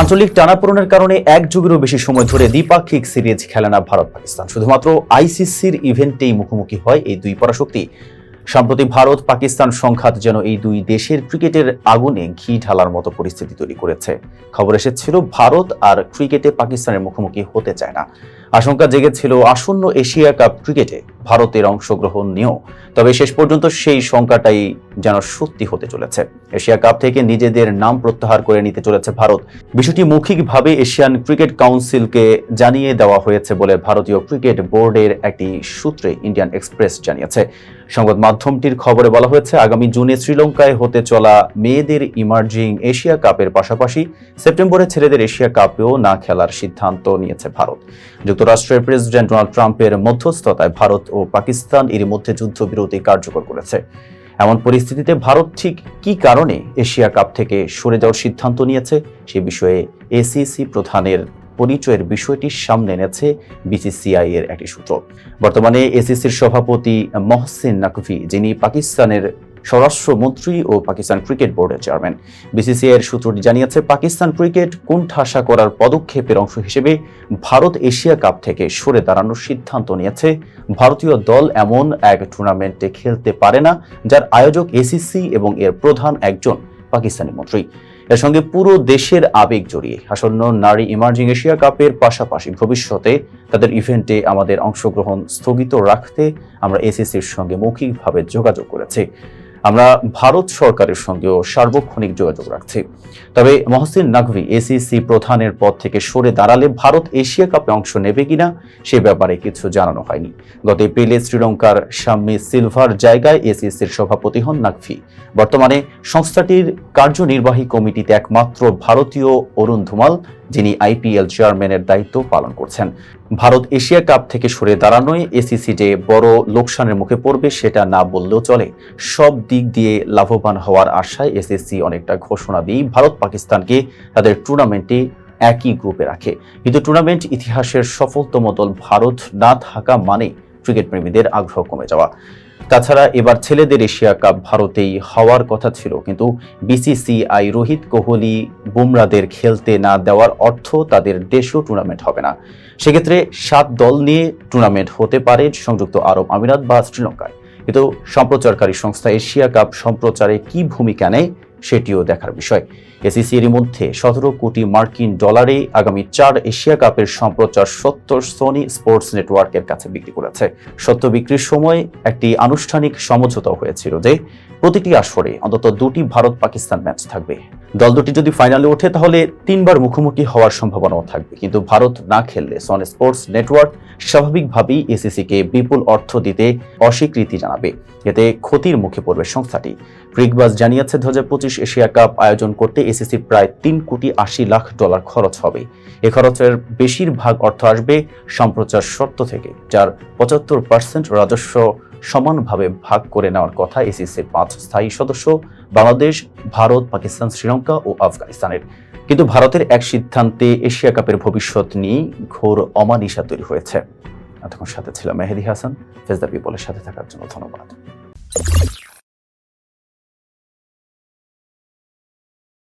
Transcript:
আঞ্চলিক টানাপোড়েনের কারণে এক যুগেরও বেশি সময় ধরে দ্বিপাক্ষিক সিরিজ খেলে না ভারত পাকিস্তান। শুধুমাত্র আইসিসির ইভেন্টেই মুখোমুখি হয় এই দুই পরাশক্তি। সম্প্রতি ভারত পাকিস্তান সংঘাত যেন এই দুই দেশের ক্রিকেটের আগুনে ঘি ঢালার মতো পরিস্থিতি তৈরি করেছে। খবর এসেছিল, ভারত আর ক্রিকেটে পাকিস্তানের মুখোমুখি হতে চায় না। আশঙ্কা জেগেছিল আসন্ন এশিয়া কাপ ক্রিকেটে ভারতের অংশগ্রহণ নিয়েও। তবে শেষ পর্যন্ত সেই শঙ্কাটাই যেন সত্যি হতে চলেছে। এশিয়া কাপ থেকে নিজেদের নাম প্রত্যাহার করে নিতে চলেছে ভারত। বিষয়টি মৌখিকভাবে এশিয়ান ক্রিকেট কাউন্সিলকে জানিয়ে দেওয়া হয়েছে বলে ভারতীয় ক্রিকেট বোর্ডের একটি সূত্রে ইন্ডিয়ান এক্সপ্রেস জানিয়েছে। সংবাদ মাধ্যমটির খবরে বলা হয়েছে, আগামী জুনে শ্রীলঙ্কায় হতে চলা মেয়েদের ইমার্জিং এশিয়া কাপের পাশাপাশি সেপ্টেম্বরে ছেলেদের এশিয়া কাপেও না খেলার সিদ্ধান্ত নিয়েছে ভারত। যুক্তরাষ্ট্রের প্রেসিডেন্ট ডোনাল্ড ট্রাম্পের মধ্যস্থতায় ভারত ও পাকিস্তান এর মধ্যে যুদ্ধবিরতি কার্যকর করেছে। এমন পরিস্থিতিতে ভারত ঠিক কি কারণে এশিয়া কাপ থেকে সরে যাওয়ার সিদ্ধান্ত নিয়েছে, সে বিষয়ে এসিসি প্রধানের পরিচয়ের বিষয়টি সামনে এনেছে বিসিসিআই এর একটি সূত্র। বর্তমানে এসিসির সভাপতি মহসিন নাকভি, যিনি পাকিস্তানের স্বরাষ্ট্রমন্ত্রী ও পাকিস্তান ক্রিকেট বোর্ডের চেয়ারম্যান। বিসিসিআই এর সূত্রটি জানিয়েছে, পাকিস্তান ক্রিকেট কোণঠাসা করার পদক্ষেপের অংশ হিসেবে ভারত এশিয়া কাপ থেকে সরে দাঁড়ানোর সিদ্ধান্ত নিয়েছে। ভারতীয় দল এমন এক টুর্নামেন্টে খেলতে পারে না, যার আয়োজক এসিসি এবং এর প্রধান একজন পাকিস্তানি মন্ত্রী। এর সঙ্গে পুরো দেশের আবেগ জড়িয়ে আসন্ন নারী ইমার্জিং এশিয়া কাপের পাশাপাশি ভবিষ্যতে তাদের ইভেন্টে আমাদের অংশগ্রহণ স্থগিত রাখতে আমরা এসিসির সঙ্গে মৌখিকভাবে যোগাযোগ করেছি। আমরা ভারত সরকারের সঙ্গেও সার্বক্ষণিক যোগাযোগ রাখছি। তবে মহসিন নাকভি এসিসি প্রধানের পদ থেকে সরে দাঁড়ালে ভারত এশিয়া কাপে অংশ নেবে কিনা সে ব্যাপারে কিছু জানানো হয়নি। গত এপ্রিলে শ্রীলঙ্কার সাম্মি সিলভার জায়গায় এসিসির সভাপতি হন নাকভি বর্তমানে সংস্থাটির কার্যনির্বাহী কমিটিতে একমাত্র ভারতীয় অরুণ ধুমাল যিনি আইপিএল চেয়ারম্যানের দায়িত্ব পালন করছেন। ভারত এশিয়া কাপ থেকে সরে দাঁড়ানোয় এসিসি যে বড় লোকসানের মুখে পড়বে সেটা না বললেও চলে। সব দিক দিয়ে লাভবান হওয়ার আশায় এসএসসি অনেকটা ঘোষণা দিয়ে ভারত পাকিস্তানকে তাদের টুর্নামেন্টে একই গ্রুপে রাখে। কিন্তু টুর্নামেন্ট ইতিহাসের সফলতম দল ভারত না থাকা মানে ক্রিকেট প্রেমীদের আগ্রহ কমে যাওয়া। তাছাড়া এবার ছেলেদের এশিয়া কাপ ভারতেই হওয়ার কথা ছিল, কিন্তু বিসিসিআই রোহিত কোহলি বুমরাদের খেলতে না দেওয়ার অর্থ তাদের দেশও টুর্নামেন্ট হবে না। সেক্ষেত্রে সাত দল নিয়ে টুর্নামেন্ট হতে পারে সংযুক্ত আরব আমিরাত বা শ্রীলঙ্কায়। কিন্তু সম্প্রচারকারী সংস্থা এশিয়া কাপ সম্প্রচারে কি ভূমিকা নেয় সেটিও দেখার বিষয়। এসিসি এর মধ্যে সতেরো কোটি মার্কিন ডলারে আগামী চার এশিয়া কাপের সম্প্রচার সত্য সোনি স্পোর্টস নেটওয়ার্কের কাছে বিক্রি করেছে। সত্য বিক্রির সময় একটি আনুষ্ঠানিক সমঝোতা হয়েছিল যে প্রতিটি আসরে অন্তত দুটি ভারত পাকিস্তান ম্যাচ থাকবে। দল দুটি যদি ফাইনালে ওঠে, তাহলে তিনবার মুখোমুখি হওয়ার সম্ভাবনাও থাকবে। কিন্তু ভারত না খেললে সন স্পোর্টস নেটওয়ার্ক স্বাভাবিকভাবেই এসিসিকে বিপুল অর্থ দিতে অস্বীকৃতি জানাবে। এতে ক্ষতির মুখে পড়বে সংস্থাটি। ক্রিকবাজ জানিয়েছে, দু হাজার পঁচিশ এশিয়া কাপ আয়োজন করতে এসিসির প্রায় তিন কোটি আশি লাখ ডলার খরচ হবে। এ খরচের বেশিরভাগ অর্থ আসবে সম্প্রচার শর্ত থেকে, যার পঁচাত্তর পার্সেন্ট রাজস্ব সমানভাবে ভাগ করে নেওয়ার কথা এসিসির পাঁচ স্থায়ী সদস্য বাংলাদেশ, ভারত, পাকিস্তান, শ্রীলঙ্কা ও আফগানিস্তানের। কিন্তু ভারতের এক সিদ্ধান্তে এশিয়া কাপের ভবিষ্যৎ নিয়ে ঘোর অমানিসা তৈরি হয়েছে। এতক্ষণ সাথে ছিল মেহেদি হাসান ফেজদা পিপলের সাথে থাকার জন্য ধন্যবাদ।